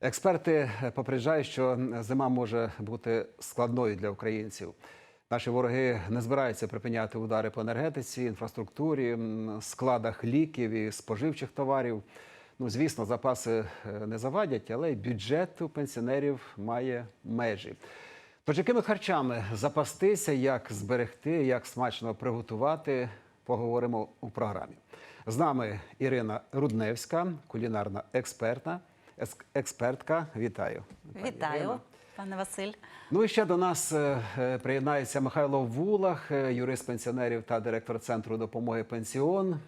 Експерти попереджають, що зима може бути складною для українців. Наші вороги не збираються припиняти удари по енергетиці, інфраструктурі, складах ліків і споживчих товарів. Ну, звісно, запаси е, не завадять, але й бюджет у пенсіонерів має межі. Тож якими харчами запастися, як зберегти, як смачно приготувати, поговоримо у програмі. З нами Ірина Рудневська, кулінарна експертна. Експертка, вітаю. пані Вітаю, Ірина. пане Василь. Ну і ще до нас е, е, приєднається Михайло Вулах, е, юрист пенсіонерів та директор центру допомоги Пенсіон.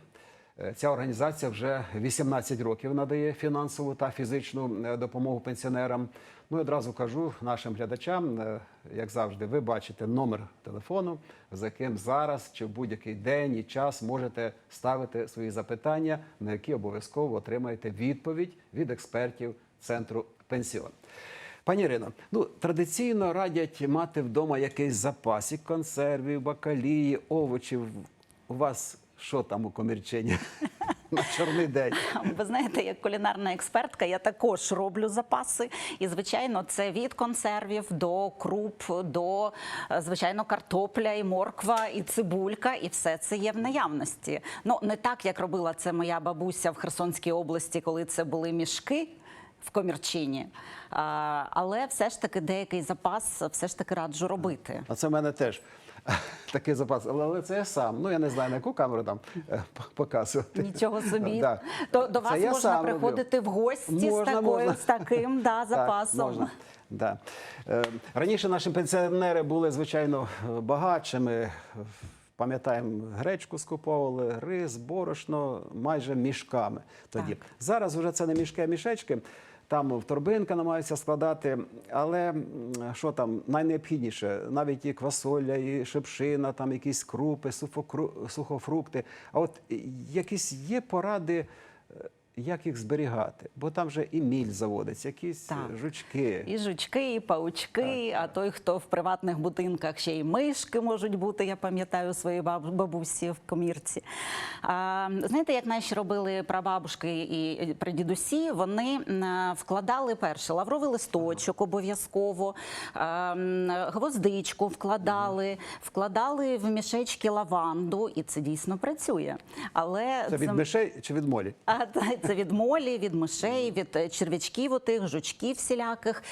Е, Ця організація вже 18 років надає фінансову та фізичну е, допомогу пенсіонерам. Ну і одразу кажу нашим глядачам, е, як завжди, ви бачите номер телефону, за яким зараз чи в будь-який день і час можете ставити свої запитання, на які обов'язково отримаєте відповідь від експертів центру Пенсіон. Пані Ірино, ну традиційно радять мати вдома якийсь запасик консервів, бакалії, овочів. У вас що там у комірчині на чорний день? Ви знаєте, як кулінарна експертка, я також роблю запаси. І, звичайно, це від консервів до круп, до е, звичайно картопля, і морква, і цибулька, і все це є в наявності. Ну не так, як робила це моя бабуся в Херсонській області, коли це були мішки. В комірчині, але все ж таки деякий запас все ж таки раджу робити. А це в мене теж такий запас. Але, але це я сам. Ну я не знаю на яку камеру там е, показувати. Нічого собі. Да. То до вас можна приходити в гості з такою можна. з таким да, Так, запасом. можна. Да. Е, Раніше наші пенсіонери були, звичайно, багатшими. Пам'ятаємо, гречку скуповували, рис, борошно майже мішками тоді. Так. Зараз вже це не мішки, а мішечки. Там в торбинка намагаються складати, але що там найнеобхідніше, навіть і квасоля, і шипшина, там якісь крупи, сухофрукти. А от якісь є поради, е, як їх зберігати? Бо там вже і міль заводиться, якісь Так. е, жучки. І жучки, і паучки, а той, хто в приватних будинках ще й мишки можуть бути, я пам'ятаю свої баб- бабусі в комірці. А, знаєте, як наші робили прабабушки і прадідусі, вони вкладали перше лавровий листочок обов'язково, гвоздичку вкладали, вкладали в мішечки лаванду, і це дійсно працює. Але Це від мишей чи від молі? а та, це від молі, від мишей, від е, черв'ячків, отих, жучків всіляких.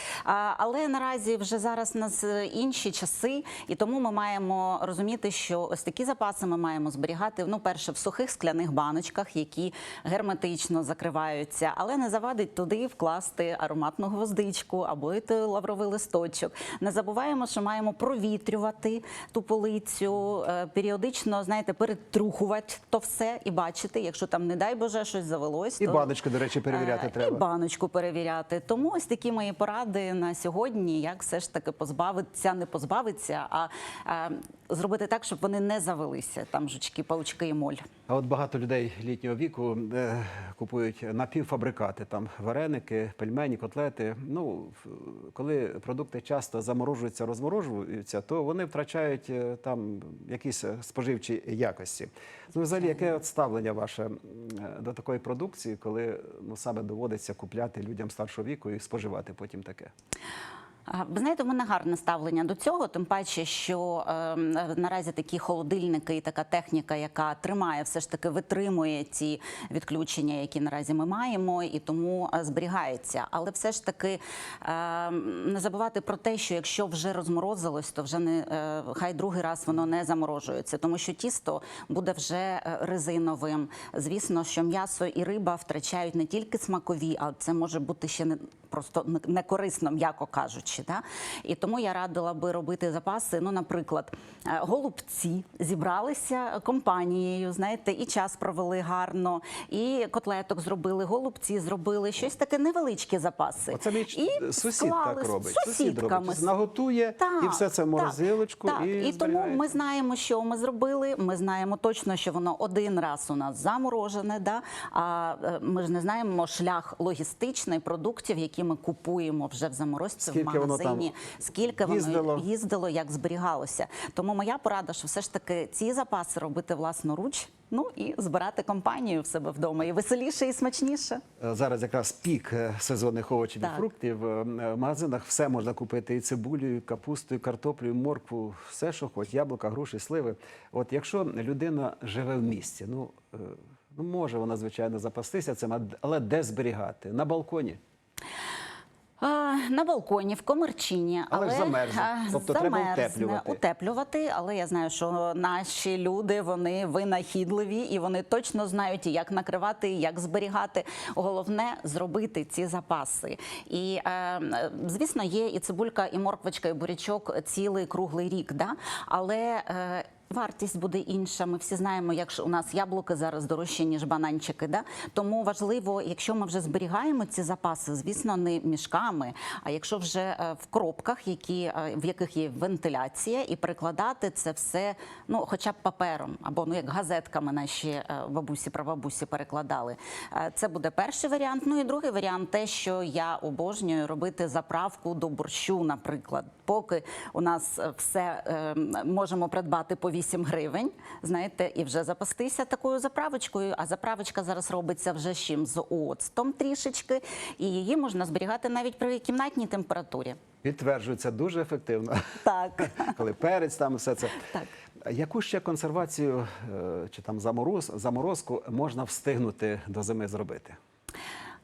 Але наразі вже зараз у нас е, інші часи, і тому ми маємо розуміти, що ось такі запаси ми маємо зберігати. Ну, перше, в сухих скляних баночках, які герметично закриваються, але не завадить туди вкласти ароматну гвоздичку або й лавровий листочок. Не забуваємо, що маємо провітрювати ту полицю, е, періодично, знаєте, перетрухувати то все і бачити, якщо там, не дай Боже, щось завелось. І то, баночку, до речі, перевіряти е, треба. І баночку перевіряти. Тому ось такі мої поради на сьогодні, як все ж таки позбавитися, не позбавитися, а, а зробити так, щоб вони не завелися. Там жучки, паучки і моль. А от багато людей літнього віку е, купують напівфабрикати, там вареники, пельмені, котлети. Ну, коли продукти часто заморожуються, розморожуються, то вони втрачають е, там якісь е, споживчі якості. Ну, взагалі, яке от ставлення ваше е, до такої продукції, коли ну, саме доводиться купляти людям старшого віку і споживати потім таке? Ви знаєте, в мене гарне ставлення до цього, тим паче, що е, наразі такі холодильники і така техніка, яка тримає, все ж таки витримує ті відключення, які наразі ми маємо, і тому е, зберігається. Але все ж таки е, не забувати про те, що якщо вже розморозилось, то вже не е, хай другий раз воно не заморожується, тому що тісто буде вже е, резиновим. Звісно, що м'ясо і риба втрачають не тільки смакові, а це може бути ще не просто не- некорисно, м'яко кажучи. Да? І тому я радила би робити запаси. Ну, наприклад, е, голубці зібралися компанією, знаєте, і час провели гарно, і котлеток зробили, голубці зробили, щось таке невеличкі запаси. Оце мій і сусід склали так робить. Сусід сусідками. робить. Наготує і все це в морозилочку. Так, і, і, тому ми знаємо, що ми зробили. Ми знаємо точно, що воно один раз у нас заморожене. Да? А е, ми ж не знаємо шлях логістичний продуктів, які ми купуємо вже в заморозці. Скільки там магазині, скільки воно їздило. їздило, як зберігалося. Тому моя порада, що все ж таки ці запаси робити власноруч, ну і збирати компанію в себе вдома. І веселіше, і смачніше. Е, Зараз якраз пік е, сезонних овочів і фруктів. Е, В магазинах все можна купити: і цибулю, і капусту, і картоплю, і моркву, все, що хоч, яблука, груші, сливи. От якщо людина живе в місті, ну, ну може вона, звичайно, запастися цим, але де зберігати? На балконі. А, На балконі, в комерчині, Але ж замерзне. Тобто треба утеплювати. утеплювати. Але я знаю, що наші люди вони винахідливі і вони точно знають, як накривати, як зберігати. Головне зробити ці запаси. І е, звісно, є і цибулька, і морквочка, і бурячок цілий круглий рік. Да? Але е, Вартість буде інша. Ми всі знаємо, як у нас яблуки зараз дорожчі, ніж бананчики. Да? Тому важливо, якщо ми вже зберігаємо ці запаси, звісно, не мішками, а якщо вже е, в коробках, які, е, в яких є вентиляція, і перекладати це все, ну хоча б папером, або ну як газетками наші е, бабусі, прабабусі перекладали. Це буде перший варіант. Ну і другий варіант те, що я обожнюю робити заправку до борщу, наприклад. Поки у нас все можемо придбати по 8 гривень, знаєте, і вже запастися такою заправочкою. А заправочка зараз робиться вже з чим з оцтом трішечки, і її можна зберігати навіть при кімнатній температурі. Підтверджується дуже ефективно. Так. Коли перець, там все це. Так. Яку ще консервацію е, чи там замороз, заморозку можна встигнути до зими зробити?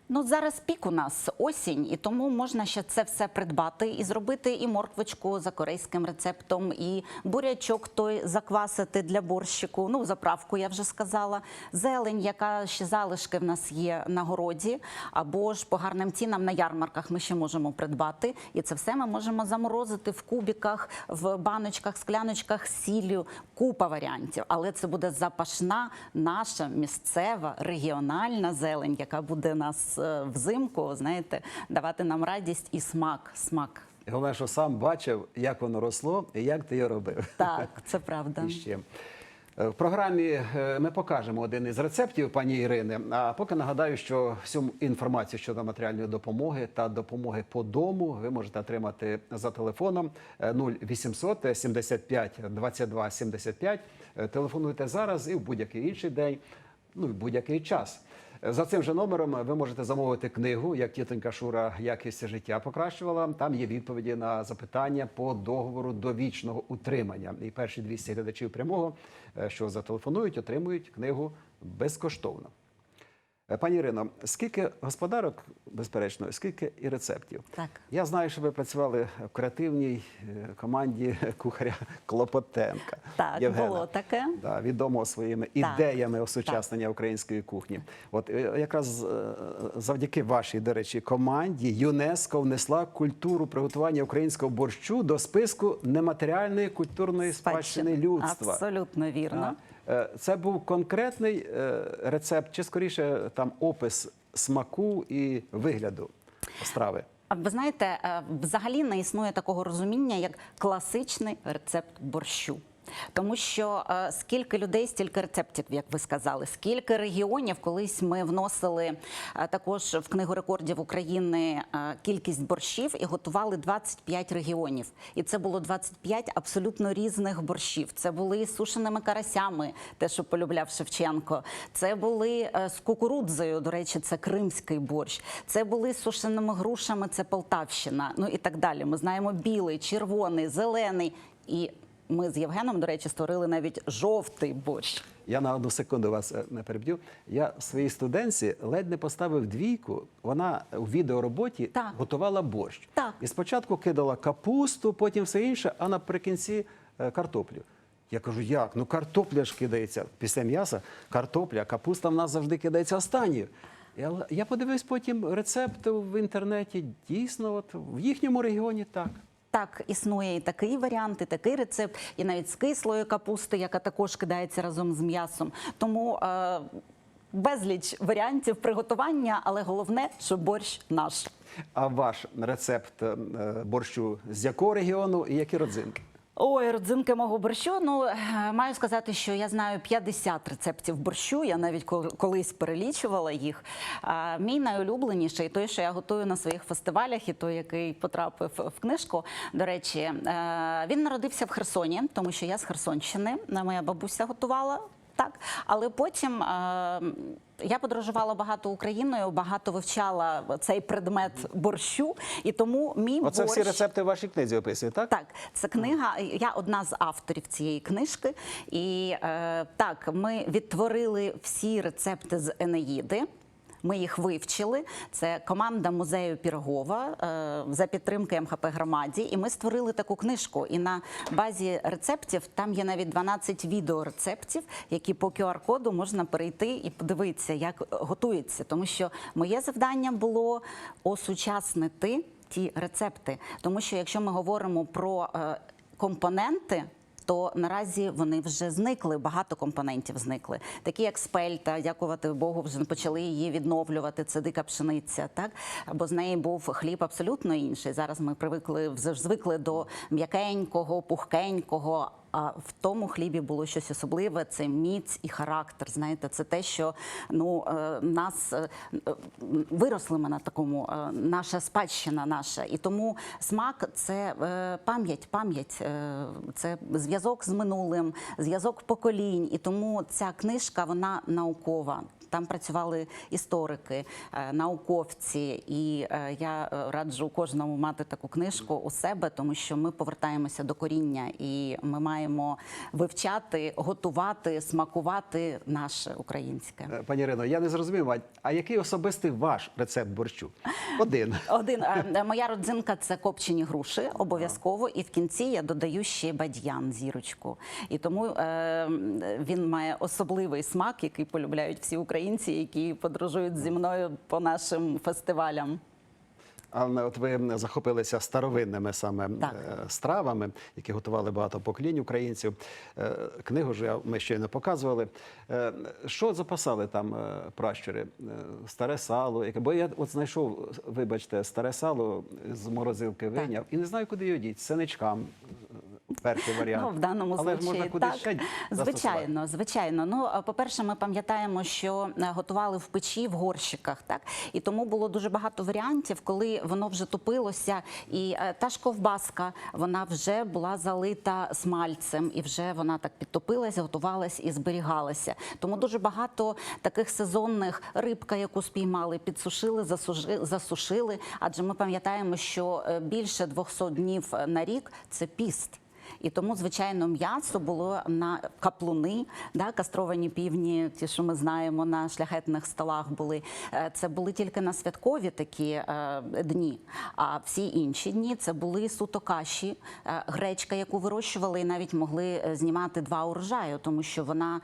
Ну зараз пік у нас осінь, і тому можна ще це все придбати і зробити і морквочку за корейським рецептом, і бурячок той заквасити для борщику. Ну, заправку я вже сказала. Зелень, яка ще залишки в нас є на городі, або ж по гарним цінам на ярмарках ми ще можемо придбати. І це все ми можемо заморозити в кубіках, в баночках, скляночках сіллю. Купа варіантів. Але це буде запашна наша місцева регіональна зелень, яка буде нас взимку, знаєте, давати нам радість і смак. Смак. Головне, що сам бачив, як воно росло і як ти його робив. Так, це правда. І ще. Е, В програмі е, ми покажемо один із рецептів пані Ірини. А поки нагадаю, що всю інформацію щодо матеріальної допомоги та допомоги по дому ви можете отримати за телефоном е, 0800 75 22 75. Е, Телефонуйте зараз і в будь-який інший день, ну і в будь-який час. За цим же номером ви можете замовити книгу, як тітонька Шура якість життя покращувала. Там є відповіді на запитання по договору довічного утримання. І перші 200 глядачів прямого, е, що зателефонують, отримують книгу безкоштовно. Е, Пані Ірино, скільки господарок, безперечно, скільки і рецептів? Так. Я знаю, що ви працювали в креативній е, команді кухаря Клопотенка. Так, Євгена. було таке. Да, відомого своїми Так. ідеями осучаснення української кухні. От е, якраз завдяки вашій, до речі, команді ЮНЕСКО внесла культуру приготування українського борщу до списку нематеріальної культурної спадщини людства. Абсолютно вірно. Е, Це був конкретний е, рецепт, чи скоріше там опис смаку і вигляду страви. Ви знаєте, е, взагалі не існує такого розуміння, як класичний рецепт борщу. Тому що е, скільки людей, стільки рецептів, як ви сказали, скільки регіонів колись ми вносили е, також в книгу рекордів України е, кількість борщів і готували 25 регіонів. І це було 25 абсолютно різних борщів. Це були з сушеними карасями, те, що полюбляв Шевченко. Це були е, з кукурудзою. До речі, це кримський борщ. Це були з сушеними грушами, це Полтавщина. Ну і так далі. Ми знаємо білий, червоний, зелений і. Ми з Євгеном, до речі, створили навіть жовтий борщ. Я на одну секунду вас е, не переб'ю. Я своїй студентці ледь не поставив двійку. Вона у відеороботі Так. готувала борщ. Так. І спочатку кидала капусту, потім все інше, а наприкінці е, картоплю. Я кажу, як? Ну картопля ж кидається після м'яса, картопля, капуста в нас завжди кидається останньою. Я, подивився потім рецепт в інтернеті. Дійсно, от в їхньому регіоні так. Так, існує і такий варіант, і такий рецепт, і навіть з кислої капусти, яка також кидається разом з м'ясом. Тому е, безліч варіантів приготування, але головне, що борщ наш. А ваш рецепт е, борщу з якого регіону і які родзинки? Ой, родзинки мого борщу. Ну е, маю сказати, що я знаю 50 рецептів борщу. Я навіть кол- колись перелічувала їх. А, Мій найулюбленіший той, що я готую на своїх фестивалях, і той, який потрапив в книжку. До речі, е, він народився в Херсоні, тому що я з Херсонщини. Моя бабуся готувала. Так, але потім е, я подорожувала багато Україною, багато вивчала цей предмет борщу, і тому мій Оце борщ... всі рецепти в вашій книзі описує, так? Так, це книга. Я одна з авторів цієї книжки. І е, так, ми відтворили всі рецепти з Енеїди. Ми їх вивчили. Це команда музею Пірогова е, за підтримки МХП громаді. І ми створили таку книжку. І на базі рецептів там є навіть 12 відеорецептів, які по QR-коду можна перейти і подивитися, як готується. Тому що моє завдання було осучаснити ті рецепти. Тому що якщо ми говоримо про е, компоненти. То наразі вони вже зникли, багато компонентів зникли. Такі як спельта, дякувати Богу, вже почали її відновлювати. Це дика пшениця, так бо з неї був хліб абсолютно інший. Зараз ми привикли звикли до м'якенького, пухкенького. А в тому хлібі було щось особливе. Це міць і характер. Знаєте, це те, що ну е, нас е, е, виросли ми на такому, наша спадщина наша. І тому смак це пам'ять, пам'ять, це зв'язок з минулим, зв'язок поколінь. І тому ця книжка вона наукова. Там працювали історики, е, науковці, і е, я е, раджу кожному мати таку книжку у себе, тому що ми повертаємося до коріння, і ми маємо вивчати, готувати, смакувати наше українське. Пані Ірино, я не зрозумів, а- який особистий ваш рецепт борщу? Один. Один моя родзинка це копчені груші, обов'язково. І в кінці я додаю ще бадьян, зірочку. І тому е, він має особливий смак, який полюбляють всі українці, які подорожують зі мною по нашим фестивалям. Але от ви захопилися старовинними саме Так. е, стравами, які готували багато поколінь українців. Е, Книгу ж ми щойно показували. Е, Що запасали там пращури? Старе сало, яке бо я от знайшов, вибачте, старе сало з морозилки вийняв і не знаю, куди його діти. Синичкам. Перший варіант. Ну, в даному Але случаї можна так. ще звичайно, звичайно. Ну, по-перше, ми пам'ятаємо, що е, готували в печі в горщиках, так і тому було дуже багато варіантів, коли воно вже топилося, і е, та ж ковбаска вона вже була залита смальцем, і вже вона так підтопилась, готувалась і зберігалася. Тому дуже багато таких сезонних рибка, яку спіймали, підсушили, засуши- засушили. Адже ми пам'ятаємо, що е, більше 200 днів на рік це піст. І тому, звичайно, м'ясо було на каплуни, да, кастровані півні, ті, що ми знаємо, на шляхетних столах були. Е, Це були тільки на святкові такі е, дні. А всі інші дні це були суто каші, е, гречка, яку вирощували, і навіть могли знімати два урожаю, тому що вона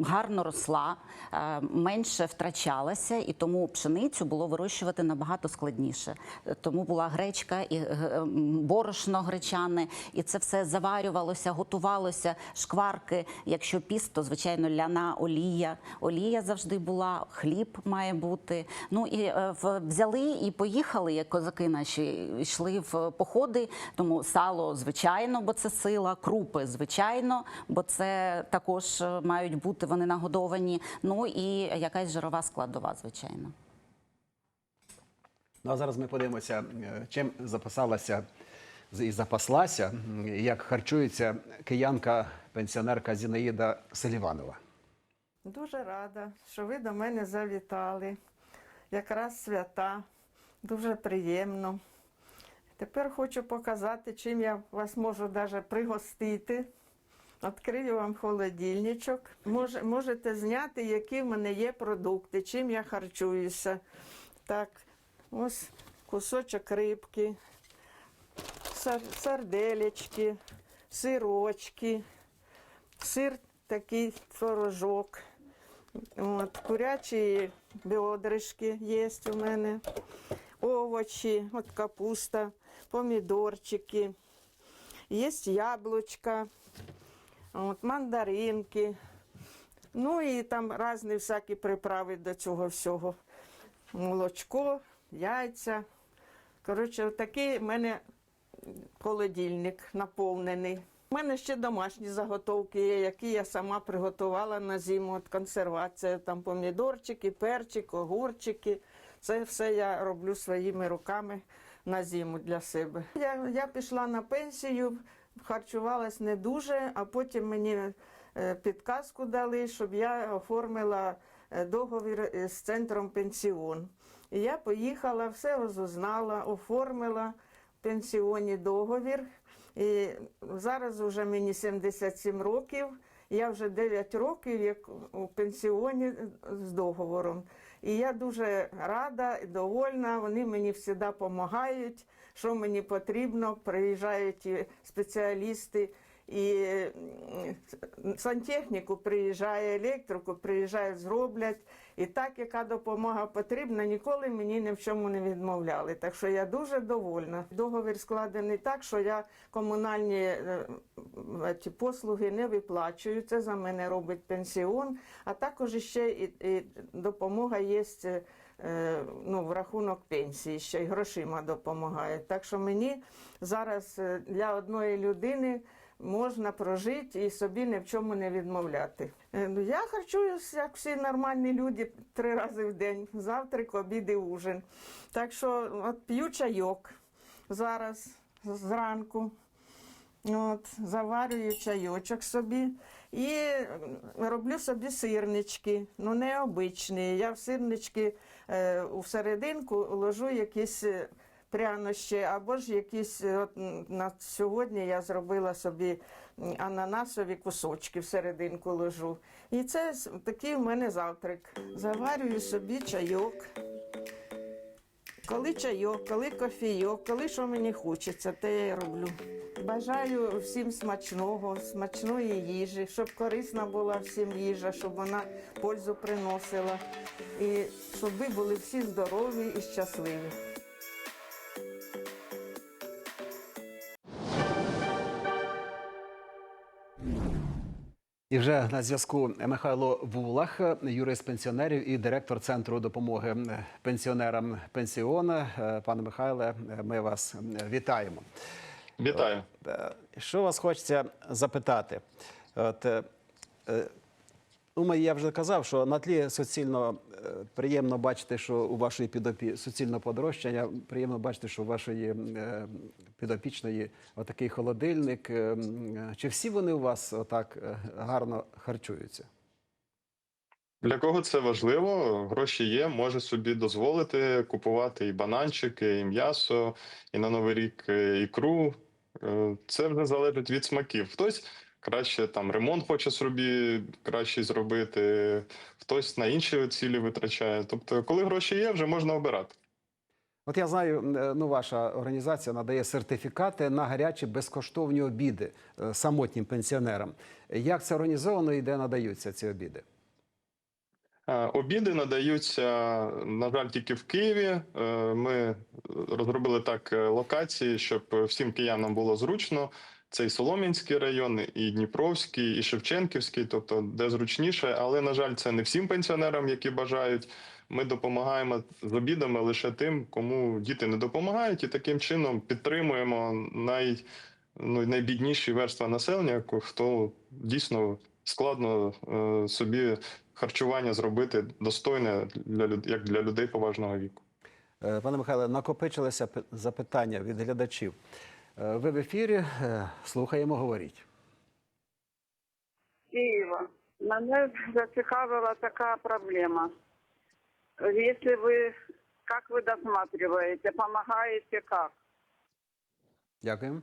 гарно росла, менше втрачалася, і тому пшеницю було вирощувати набагато складніше. Тому була гречка і борошно гречане, і це все заварювалося, готувалося, шкварки. Якщо піст, то звичайно ляна олія. Олія завжди була, хліб має бути. Ну і е, взяли і поїхали, як козаки наші йшли в походи. Тому сало, звичайно, бо це сила, крупи, звичайно, бо це також е, мають бути вони нагодовані. Ну і якась жирова складова, звичайно. Ну а зараз ми подивимося, е, чим запасалася з- і запаслася, як харчується киянка, пенсіонерка Зінаїда Селіванова. Дуже рада, що ви до мене завітали. Якраз свята, дуже приємно. Тепер хочу показати, чим я вас можу навіть пригостити. Відкрию вам холодильничок. Мож, можете зняти, які в мене є продукти, чим я харчуюся. Так, ось кусочок рибки, сарделечки, сирочки, сир такий творожок. От, курячі бедришки є у мене, овочі, от капуста, помідорчики, є яблучка, от, мандаринки. Ну і там різні всякі приправи до цього всього. Молочко, яйця. Коротше, такий в мене холодильник наповнений. У мене ще домашні заготовки є, які я сама приготувала на зиму. От консервація, там помідорчики, перчик, огурчики. Це все я роблю своїми руками на зиму для себе. Я, я пішла на пенсію, харчувалась не дуже, а потім мені е, підказку дали, щоб я оформила е, договір з центром пенсіон. І я поїхала, все розузнала, оформила в пенсіоні договір. І зараз вже мені 77 років. Я вже 9 років як у пенсіоні з договором. І я дуже рада і довольна. Вони мені завжди допомагають, що мені потрібно. Приїжджають спеціалісти, і сантехніку приїжджає, електрику приїжджають, зроблять. І так, яка допомога потрібна, ніколи мені ні в чому не відмовляли. Так що я дуже довольна. Договір складений так, що я комунальні е, ті послуги не виплачую. Це за мене робить пенсіон, а також ще і, і допомога є. е, Ну, в рахунок пенсії ще й грошима допомагає. Так що мені зараз е, для одної людини можна прожити і собі ні в чому не відмовляти. Е, Ну, я харчуюся, як всі нормальні люди, три рази в день: завтрак, обід і ужин. Так що от п'ю чайок зараз зранку. От, заварюю чайочок собі і роблю собі сирнички, ну необичні. Я в сирнички е, у серединку ложу якісь е, прянощі, або ж якісь е, от, на сьогодні я зробила собі ананасові кусочки в серединку ложу. І це такий в мене завтрак. Заварюю собі чайок. Коли чайок, коли кофійок, коли що мені хочеться, те я й роблю. Бажаю всім смачного, смачної їжі, щоб корисна була всім їжа, щоб вона пользу приносила. І щоб ви були всі здорові і щасливі. І вже на зв'язку Михайло Вулах, юрист пенсіонерів і директор центру допомоги пенсіонерам пенсіона. Е, Пане Михайле, ми вас е, вітаємо. Вітаю. Е, Що вас хочеться запитати? От, ну, я вже казав, що на тлі суцільно приємно бачити, що у вашої підопі суцільно подорожчання. Приємно бачити, що у вашої е, підопічної отакий холодильник. Е, Чи всі вони у вас отак е, гарно харчуються? Для кого це важливо? Гроші є, може собі дозволити купувати і бананчики, і м'ясо, і на Новий рік е, ікру. Е, Це вже залежить від смаків. Хтось краще там ремонт хоче собі краще зробити, хтось на інші цілі витрачає. Тобто, коли гроші є, вже можна обирати. От я знаю, е, ну ваша організація надає сертифікати на гарячі безкоштовні обіди е, самотнім пенсіонерам. Як це організовано і де надаються ці обіди? Е, Обіди надаються, на жаль, тільки в Києві. Ми розробили так локації, щоб всім киянам було зручно. Це і Солом'янський район, і Дніпровський, і Шевченківський, тобто де зручніше. Але, на жаль, це не всім пенсіонерам, які бажають. Ми допомагаємо з обідами лише тим, кому діти не допомагають, і таким чином підтримуємо най, ну, найбідніші верства населення, хто дійсно складно е, собі харчування зробити достойне для як для людей поважного віку. Е, Пане Михайле, накопичилися пи- запитання від глядачів. Е, Ви в ефірі, е, слухаємо, говоріть. Киева. Мене зацікавила така проблема. Если вы, как вы досматриваете, помогаете как? Дякую.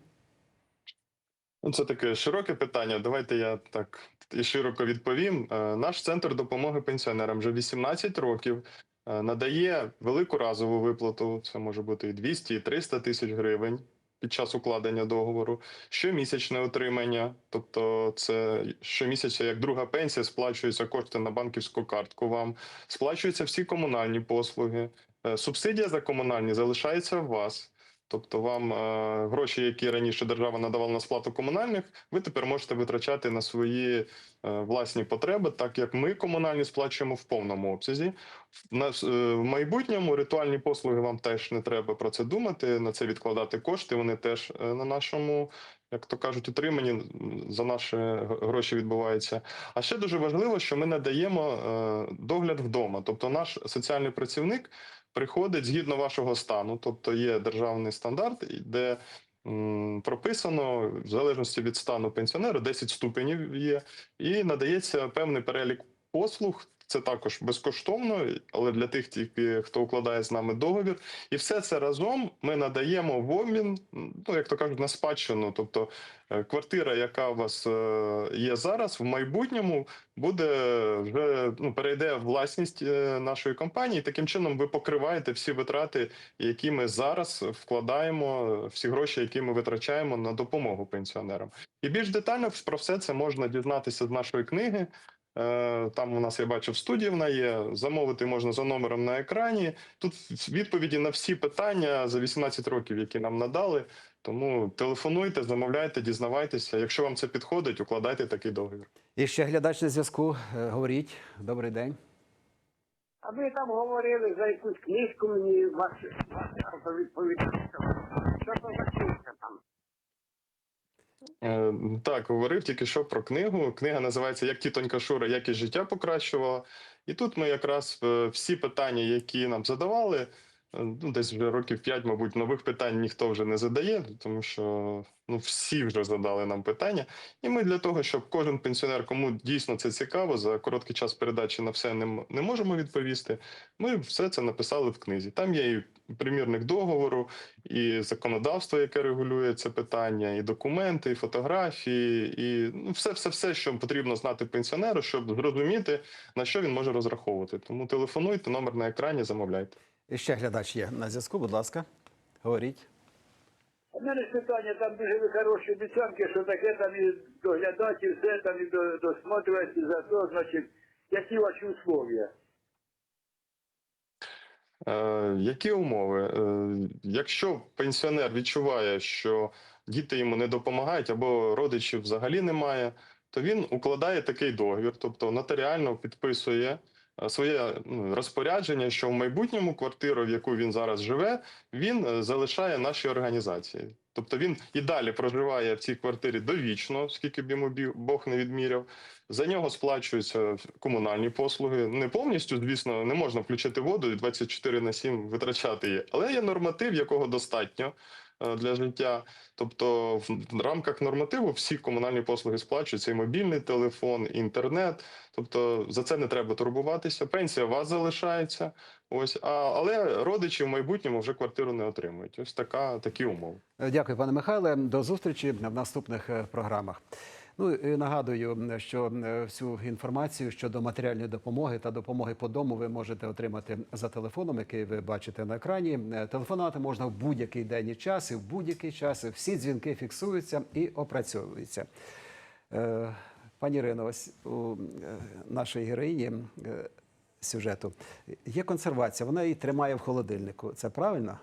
Ну, це таке широке питання. Давайте я так і широко відповім. Е, Наш центр допомоги пенсіонерам вже 18 років надає велику разову виплату. Це може бути і 200, і 300 тисяч гривень під час укладення договору. Щомісячне отримання, тобто це щомісяця як друга пенсія, сплачуються кошти на банківську картку. Вам сплачуються всі комунальні послуги. Е, Субсидія за комунальні залишається у вас. Тобто, вам е, гроші, які раніше держава надавала на сплату комунальних, ви тепер можете витрачати на свої е, власні потреби, так як ми комунальні сплачуємо в повному обсязі. В нас, е, в майбутньому ритуальні послуги вам теж не треба про це думати, на це відкладати кошти. Вони теж е, на нашому, як то кажуть, утриманні за наші гроші відбуваються. А ще дуже важливо, що ми надаємо е, догляд вдома. Тобто, наш соціальний працівник приходить згідно вашого стану, тобто є державний стандарт, де прописано в залежності від стану пенсіонера 10 ступенів є, і надається певний перелік послуг. Це також безкоштовно, але для тих, хто укладає з нами договір, і все це разом ми надаємо в обмін, ну як то кажуть, на спадщину. Тобто е, квартира, яка у вас е, є зараз, в майбутньому буде вже ну перейде власність е, нашої компанії. Таким чином, ви покриваєте всі витрати, які ми зараз вкладаємо, всі гроші, які ми витрачаємо на допомогу пенсіонерам. І більш детально про все це можна дізнатися з нашої книги. Е, Там у нас я бачу в студії вона є. Замовити можна за номером на екрані. Тут відповіді на всі питання за 18 років, які нам надали. Тому телефонуйте, замовляйте, дізнавайтеся. Якщо вам це підходить, укладайте такий договір. І ще глядач на зв'язку. Е, Говоріть. Добрий день. А ви там говорили за якусь книжку мені ваш автор відповідав. Що це за книжка там? Е, Так, говорив тільки що про книгу. Книга називається Як тітонька Шура якість життя покращувала. І тут ми якраз е, всі питання, які нам задавали, ну десь вже років п'ять, мабуть, нових питань ніхто вже не задає, тому що ну всі вже задали нам питання. І ми для того, щоб кожен пенсіонер, кому дійсно це цікаво, за короткий час передачі на все не, не можемо відповісти. Ми все це написали в книзі. Там є і примірник договору, і законодавство, яке регулює це питання, і документи, і фотографії, і ну, все, все, все, що потрібно знати пенсіонеру, щоб зрозуміти на що він може розраховувати. Тому телефонуйте, номер на екрані, замовляйте. І ще глядач є на зв'язку. Будь ласка, говоріть. У мене питання, там дуже ви хороші обіцянки, що таке там і доглядати, і все там і до- досмотрювати за то, значить, які ваші условия? Е, які умови? Е, якщо пенсіонер відчуває, що діти йому не допомагають або родичів взагалі немає, то він укладає такий договір, тобто нотаріально підписує своє ну, розпорядження, що в майбутньому квартиру, в яку він зараз живе, він е, залишає нашій організації. Тобто він і далі проживає в цій квартирі довічно, скільки б йому Бог не відміряв. За нього сплачуються комунальні послуги. Не повністю, звісно, не можна включити воду і 24 на 7 витрачати її. Але є норматив, якого достатньо е, для життя. Тобто, в рамках нормативу всі комунальні послуги сплачуються: і мобільний телефон, і інтернет. Тобто за це не треба турбуватися. Пенсія у вас залишається. Ось, а, але родичі в майбутньому вже квартиру не отримують. Ось така такі умови. Е, Дякую, пане Михайле. До зустрічі в наступних е, програмах. Ну і нагадую, що е, всю інформацію щодо матеріальної допомоги та допомоги по дому ви можете отримати за телефоном, який ви бачите на екрані. Е, Телефонувати можна в будь-який день і час, і в будь-який час. Всі дзвінки фіксуються і опрацьовуються. Е, Пані Ірино, ось у нашої героїні сюжету є консервація. Вона її тримає в холодильнику. Це правильно?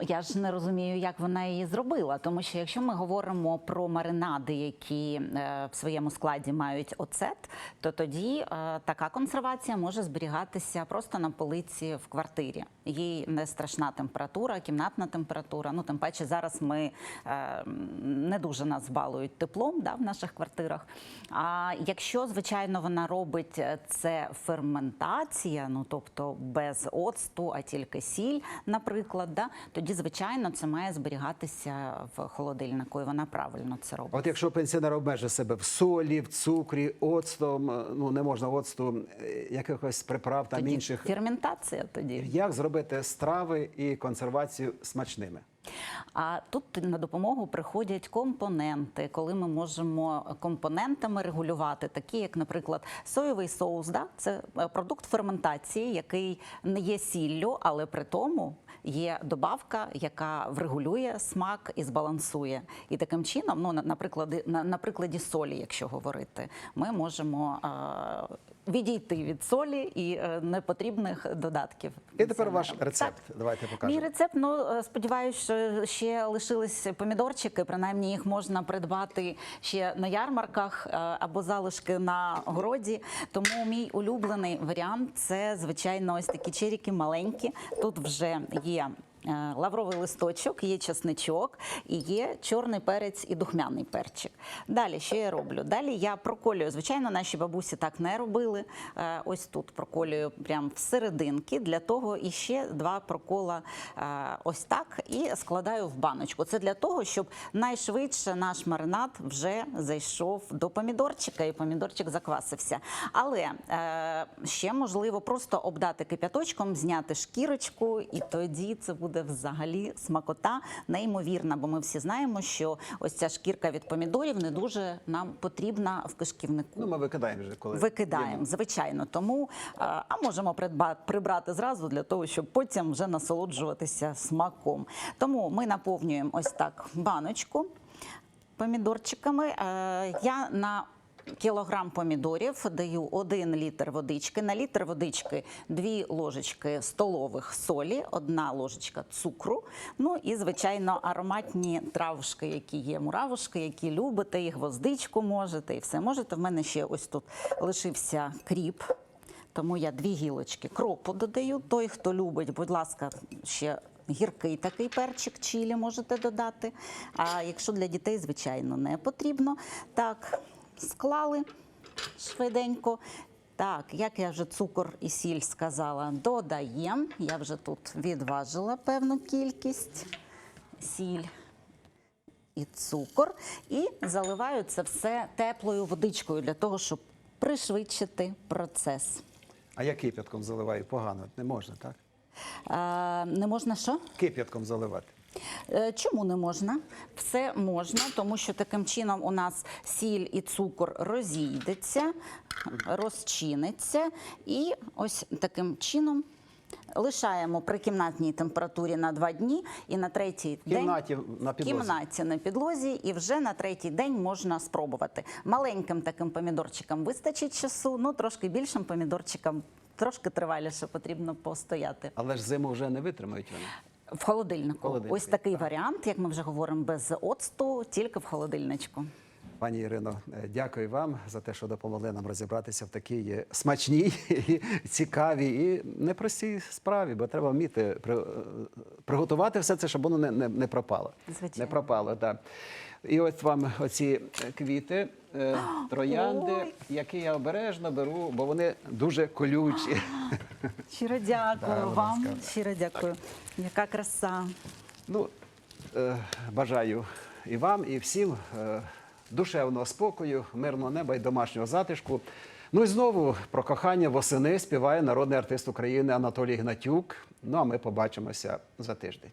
Я ж не розумію, як вона її зробила, тому що якщо ми говоримо про маринади, які е, в своєму складі мають оцет, то тоді е, така консервація може зберігатися просто на полиці в квартирі. Їй не страшна температура, кімнатна температура. Ну тим паче зараз ми е, не дуже нас балують теплом да, в наших квартирах. А якщо, звичайно, вона робить це ферментація, ну тобто без оцту, а тільки сіль, наприклад, да, тоді, звичайно, це має зберігатися в холодильнику, і вона правильно це робить. От якщо пенсіонер обмежує себе в солі, в цукрі, оцтом, е, ну не можна оцту, е, якихось приправ там тоді інших. ферментація тоді. Як зробити страви і консервацію смачними? А тут на допомогу приходять компоненти, коли ми можемо компонентами регулювати, такі як, наприклад, соєвий соус. Да? Це е, продукт ферментації, який не є сіллю, але при тому є добавка, яка врегулює смак і збалансує. І таким чином, ну на, на на, прикладі солі, якщо говорити, ми можемо. Відійти від солі і е, непотрібних додатків. І тепер ваш рецепт. Так. Давайте Мій покажемо. рецепт, ну е, сподіваюся, що ще лишились помідорчики. Принаймні їх можна придбати ще на ярмарках е, або залишки на городі. Тому мій улюблений варіант це звичайно ось такі черіки маленькі. Тут вже є. Е, Лавровий листочок, є чесничок і є чорний перець і духмяний перчик. Далі що я роблю? Далі я проколюю. Звичайно, наші бабусі так не робили. Е, Ось тут проколюю прямо всерединки. Для того і ще два прокола е, ось так і складаю в баночку. Це для того, щоб найшвидше наш маринад вже зайшов до помідорчика, і помідорчик заквасився. Але ще можливо просто обдати кип'яточком, зняти шкірочку, і тоді це буде взагалі смакота неймовірна. Бо ми всі знаємо, що ось ця шкірка від помідорів не дуже нам потрібна в кишківнику. Ну, ми викидаємо вже коли Викидаємо, звичайно. Тому а, можемо придба- прибрати зразу для того, щоб потім вже насолоджуватися смаком. Тому ми наповнюємо ось так баночку помідорчиками. Е, Я на Кілограм помідорів даю 1 літр водички. На літр водички 2 ложечки столових солі, 1 ложечка цукру. Ну і звичайно ароматні травушки, які є муравушки, які любите, і гвоздичку можете, і все можете. В мене ще ось тут лишився кріп. Тому я дві гілочки кропу додаю. Той, хто любить, будь ласка, ще гіркий такий перчик чилі можете додати. А якщо для дітей, звичайно, не потрібно. Так, склали швиденько. Так, як я вже цукор і сіль сказала, додаємо. Я вже тут відважила певну кількість. Сіль і цукор, і заливаю це все теплою водичкою для того, щоб пришвидшити процес. А я кип'ятком заливаю погано. Не можна, так? Е, не можна що? Кип'ятком заливати. Е, Чому не можна? Все можна, тому що таким чином у нас сіль і цукор розійдеться, розчиниться, і ось таким чином. Лишаємо при кімнатній температурі на два дні і на третій кімнаті день на підлозі. кімнаті на підлозі, і вже на третій день можна спробувати. Маленьким таким помідорчикам вистачить часу, ну трошки більшим помідорчикам трошки триваліше потрібно постояти. Але ж зиму вже не витримають вони. В холодильнику. Холодильнику, Ось такий так. варіант, як ми вже говоримо, без оцту, тільки в холодильничку. Пані Ірино, е, дякую вам за те, що допомогли нам розібратися в такій е, смачній, і цікавій і непростій справі, бо треба вміти е, приготувати все це, щоб воно не, не, не пропало. Звичайно. Не пропало, так. І от вам оці е, квіти, е, троянди, Ой. які я обережно беру, бо вони дуже колючі. Щиро дякую Да, вам. Щиро дякую. Яка краса. Ну, е, бажаю і вам, і всім душевного спокою, мирного неба і домашнього затишку. Ну і знову про кохання восени співає народний артист України Анатолій Гнатюк. Ну а ми побачимося за тиждень.